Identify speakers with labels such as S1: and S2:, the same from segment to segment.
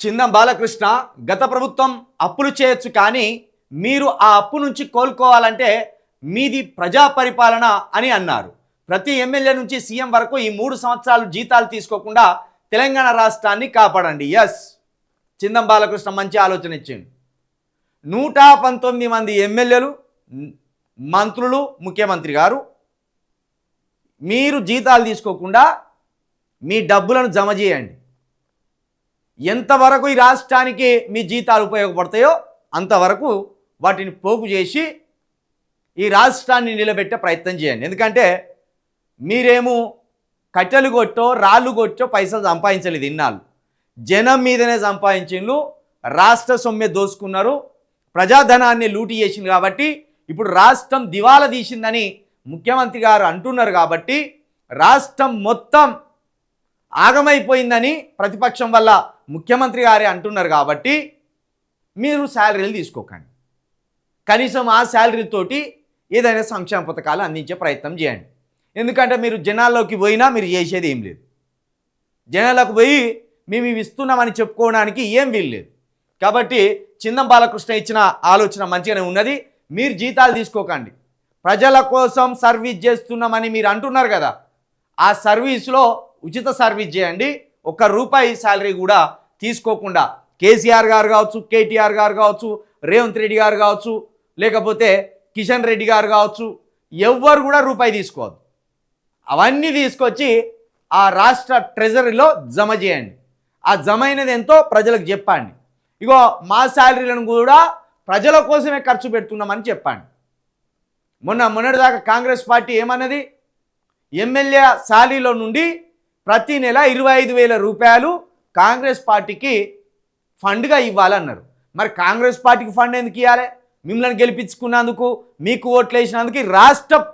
S1: చిందం బాలకృష్ణ గత ప్రభుత్వం అప్పులు చేయొచ్చు కానీ మీరు ఆ అప్పు నుంచి కోలుకోవాలంటే మీది ప్రజా పరిపాలన అని అన్నారు. ప్రతి ఎమ్మెల్యే నుంచి సీఎం వరకు ఈ మూడు సంవత్సరాలు జీతాలు తీసుకోకుండా తెలంగాణ రాష్ట్రాన్ని కాపాడండి. ఎస్ చిందం బాలకృష్ణ మంచి ఆలోచన ఇచ్చింది నూట పంతొమ్మిది మంది ఎమ్మెల్యేలు మంత్రులు ముఖ్యమంత్రి గారు మీరు జీతాలు తీసుకోకుండా మీ డబ్బులను జమ చేయండి. ఎంతవరకు ఈ రాష్ట్రానికి మీ జీతాలు ఉపయోగపడతాయో అంతవరకు వాటిని పోగు చేసి ఈ రాష్ట్రాన్ని నిలబెట్టే ప్రయత్నం చేయండి. ఎందుకంటే మీరేమో కట్టెలు కొట్టో రాళ్ళు కొట్టో పైసలు సంపాదించలేదు ఇన్నాళ్ళు. జనం మీదనే సంపాదించిండ్రు రాష్ట్ర సొమ్మె దోసుకున్నారు ప్రజాధనాన్ని లూటి చేసింది కాబట్టి ఇప్పుడు రాష్ట్రం దివాలా తీసిందని ముఖ్యమంత్రి గారు అంటున్నారు కాబట్టి రాష్ట్రం మొత్తం ఆగమైపోయిందని ప్రతిపక్షం వల్ల ముఖ్యమంత్రి గారే అంటున్నారు కాబట్టి మీరు శాలరీలు తీసుకోకండి. కనీసం ఆ శాలరీతోటి ఏదైనా సంక్షేమ పథకాలు అందించే ప్రయత్నం చేయండి. ఎందుకంటే మీరు జనాల్లోకి పోయినా మీరు చేసేది ఏం లేదు. జనాలకు పోయి మేము ఇవి ఇస్తున్నామని చెప్పుకోవడానికి ఏం వీల్లేదు కాబట్టి చిందం బాలకృష్ణ ఇచ్చిన ఆలోచన మంచిగానే ఉన్నది. మీరు జీతాలు తీసుకోకండి. ప్రజల కోసం సర్వీస్ చేస్తున్నామని మీరు అంటున్నారు కదా. ఆ సర్వీస్లో ఉచిత సర్వీస్ చేయండి. ఒక్క రూపాయి శాలరీ కూడా తీసుకోకుండా కేసీఆర్ గారు కావచ్చు కేటీఆర్ గారు కావచ్చు రేవంత్ రెడ్డి గారు కావచ్చు లేకపోతే కిషన్ రెడ్డి గారు కావచ్చు ఎవ్వరు కూడా రూపాయి తీసుకోవద్దు. అవన్నీ తీసుకొచ్చి ఆ రాష్ట్ర ట్రెజరీలో జమ చేయండి. ఆ జమ అయినది ఎంతో ప్రజలకు చెప్పండి. ఇగో మా శాలరీలను కూడా ప్రజల కోసమే ఖర్చు పెడుతున్నామని చెప్పండి. మొన్న మొన్నటిదాకా కాంగ్రెస్ పార్టీ ఏమన్నది? ఎమ్మెల్యే శాలీలో నుండి ప్రతి నెల ఇరవై ఐదు వేల రూపాయలు కాంగ్రెస్ పార్టీకి ఫండ్గా ఇవ్వాలన్నారు. మరి కాంగ్రెస్ పార్టీకి ఫండ్ ఎందుకు ఇవ్వాలి మిమ్మల్ని గెలిపించుకున్నందుకు మీకు ఓట్లు వేసినందుకు రాష్ట్ర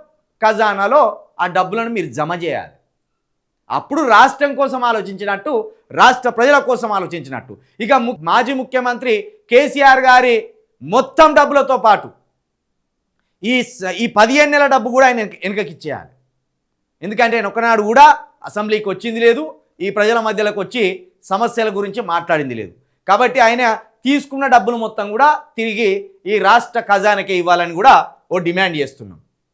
S1: ఖజానాలో ఆ డబ్బులను మీరు జమ చేయాలి. అప్పుడు రాష్ట్రం కోసం ఆలోచించినట్టు రాష్ట్ర ప్రజల కోసం ఆలోచించినట్టు. ఇక మాజీ ముఖ్యమంత్రి కేసీఆర్ గారి మొత్తం డబ్బులతో పాటు ఈ స- ఈ పదిహేను నెలల డబ్బు కూడా ఆయన వెనక- వెనకకి ఇచ్చేయాలి. ఎందుకంటే ఆయన ఒకనాడు కూడా అసెంబ్లీకి వచ్చింది లేదు ఈ ప్రజల మధ్యలోకి వచ్చి సమస్యల గురించి మాట్లాడింది లేదు. కాబట్టి ఆయన తీసుకున్న డబ్బులు మొత్తం కూడా తిరిగి ఈ రాష్ట్ర ఖజానాకే ఇవ్వాలని కూడా ఓ డిమాండ్ చేస్తున్నాం.